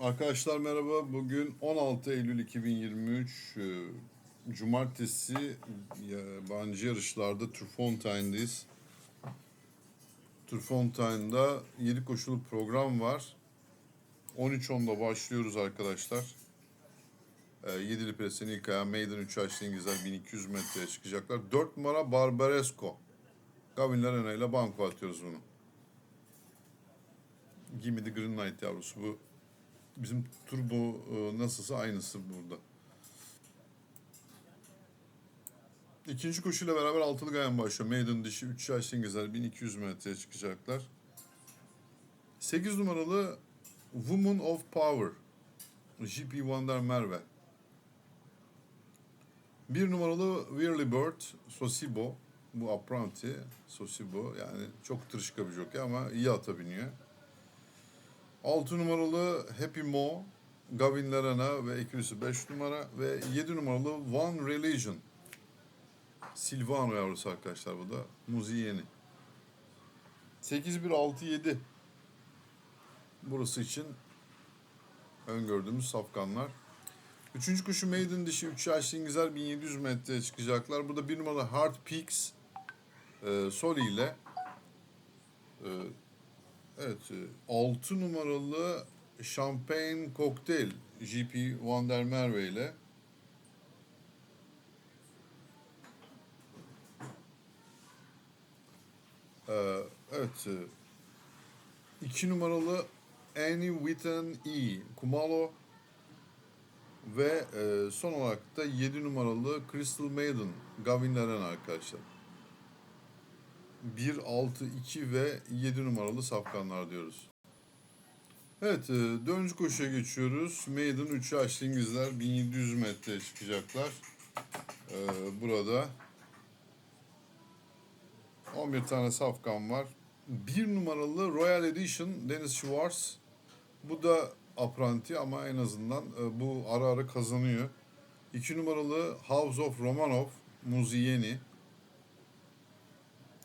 Arkadaşlar merhaba. Bugün 16 Eylül 2023 e, Cumartesi yabancı yarışlarda Turfontain'deyiz. Turfontaine'da 7 koşulu program var. 13.10'da başlıyoruz arkadaşlar. E, 7'li presin ilk ayağı Maiden 3 yaşlı İngilizler 1200 metreye çıkacaklar. 4 numara Barbaresco. Gavin Larena ile banko atıyoruz bunu. Gimme the Green Knight yavrusu bu bizim turbo e, nasılsa aynısı burada. İkinci koşuyla beraber altılı gayen başlıyor. Maiden dişi 3 yaş İngilizler 1200 metreye çıkacaklar. 8 numaralı Woman of Power JP Wonder Merve. 1 numaralı Whirly Bird Sosibo. Bu apprenti Sosibo yani çok tırışka bir jockey ama iyi ata biniyor. 6 numaralı Happy Mo, Gavin Lerena ve ekürüsü 5 numara ve 7 numaralı One Religion. Silvano yavrusu arkadaşlar bu da. Muzi yeni. 8-1-6-7. Burası için öngördüğümüz safkanlar. Üçüncü kuşu Maiden dişi 3 yaşlı İngilizler 1700 metreye çıkacaklar. Burada bir numaralı Hard Peaks e, Soli ile e, Evet, 6 numaralı Champagne Cocktail GP Van der Merwe ile Ee, evet, 2 numaralı Annie Witten E Kumalo ve e, son olarak da 7 numaralı Crystal Maiden Gavin Laren arkadaşlar. 1, 6, 2 ve 7 numaralı safkanlar diyoruz. Evet, e, dördüncü koşuya geçiyoruz. Maiden 3 yaşlı İngilizler 1700 metreye çıkacaklar. E, burada 11 tane safkan var. 1 numaralı Royal Edition Dennis Schwartz. Bu da apranti ama en azından e, bu ara ara kazanıyor. 2 numaralı House of Romanov Muzieni.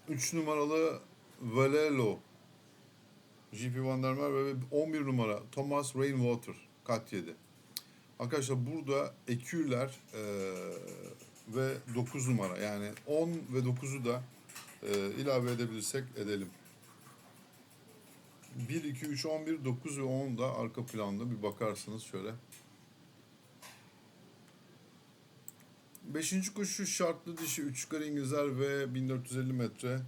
3 numaralı Valelo JP Van der Merwe ve 11 numara Thomas Rainwater kat 7. Arkadaşlar burada ekürler e, ve 9 numara yani 10 ve 9'u da e, ilave edebilirsek edelim. 1, 2, 3, 11, 9 ve 10 da arka planda bir bakarsınız şöyle. Beşinci koşu şartlı dişi 3 yukarı İngilizler ve 1450 metre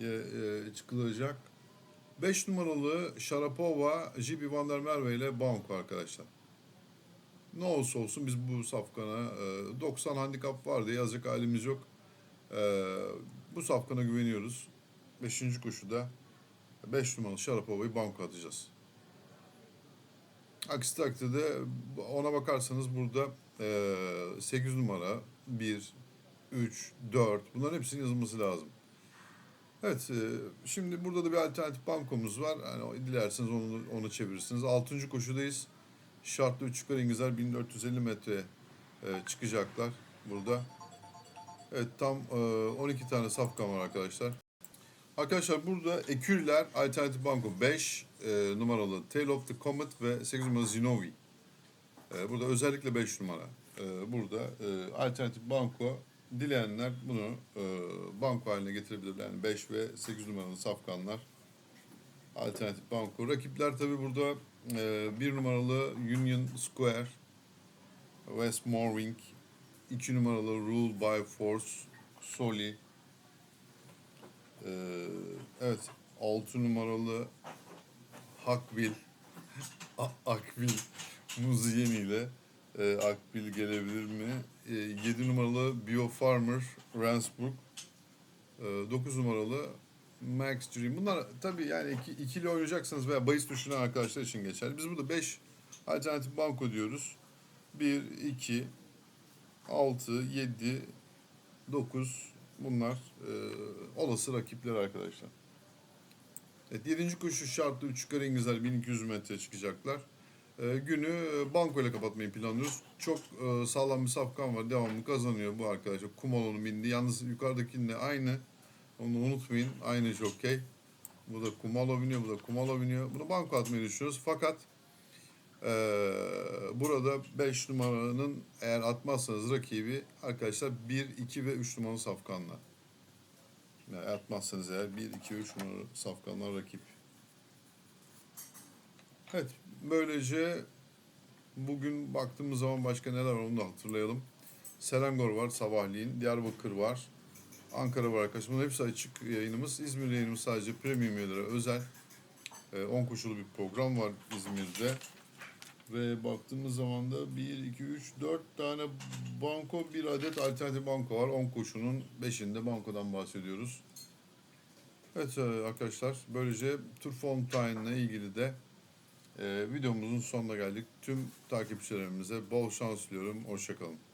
e, çıkılacak. 5 numaralı Sharapova JP Van der Merwe ile Banko arkadaşlar. Ne olursa olsun biz bu safkana e, 90 handikap var diye yazacak halimiz yok. E, bu safkana güveniyoruz. 5. koşuda 5 numaralı Sharapova'yı banko atacağız. Aksi takdirde ona bakarsanız burada e, 8 numara 1, 3, 4 bunların hepsinin yazılması lazım. Evet, e, şimdi burada da bir alternatif bankomuz var. Yani dilerseniz onu, onu çevirirsiniz. 6. koşudayız. Şartlı 3 yukarı İngilizler 1450 metre e, çıkacaklar burada. Evet, tam e, 12 tane safkan var arkadaşlar. Arkadaşlar burada Ekürler Alternatif Banko 5 e, numaralı Tail of the Comet ve 8 numaralı Zinovi. E, burada özellikle 5 numara. E, burada e, Alternatif Banko dileyenler bunu e, banko haline getirebilirler. Yani 5 ve 8 numaralı safkanlar Alternatif Banko. Rakipler tabi burada e, 1 numaralı Union Square, West Morwing, 2 numaralı Rule by Force, Soli, ee, evet 6 numaralı Hakbil Akbil İle e, Akbil gelebilir mi? E, 7 numaralı Biofarmer Ransburg e, 9 numaralı Max Dream. Bunlar tabii yani iki, ikili oynayacaksınız veya bahis düşünen arkadaşlar için geçerli. Biz burada 5 alternatif banko diyoruz. 1, 2, 6, 7, 9, Bunlar e, olası rakipler arkadaşlar. Evet, 7. koşu şartlı 3 yukarı İngilizler 1200 metre çıkacaklar. E, günü e, banko ile kapatmayı planlıyoruz. Çok e, sağlam bir safkan var. Devamlı kazanıyor bu arkadaşlar. Kumalo'nun bindi. Yalnız yukarıdakinle aynı. Onu unutmayın. Aynı jockey. Bu da Kumalo biniyor. Bu da Kumalo biniyor. Bunu banko atmayı düşünüyoruz. Fakat Ee, burada 5 numaranın eğer atmazsanız rakibi arkadaşlar 1, 2 ve 3 numaralı safkanlar. Yani atmazsanız eğer 1, 2 ve 3 numaralı safkanlar rakip. Evet böylece bugün baktığımız zaman başka neler var onu da hatırlayalım. Selangor var sabahleyin, Diyarbakır var, Ankara var arkadaşlar. Bunların hepsi açık yayınımız. İzmir yayınımız sadece premium üyelere özel. 10 koşulu bir program var İzmir'de. Ve baktığımız zaman da 1, 2, 3, 4 tane banko, bir adet alternatif banko var. 10 koşunun 5'inde bankodan bahsediyoruz. Evet e, arkadaşlar böylece ile ilgili de e, videomuzun sonuna geldik. Tüm takipçilerimize bol şans diliyorum. Hoşçakalın.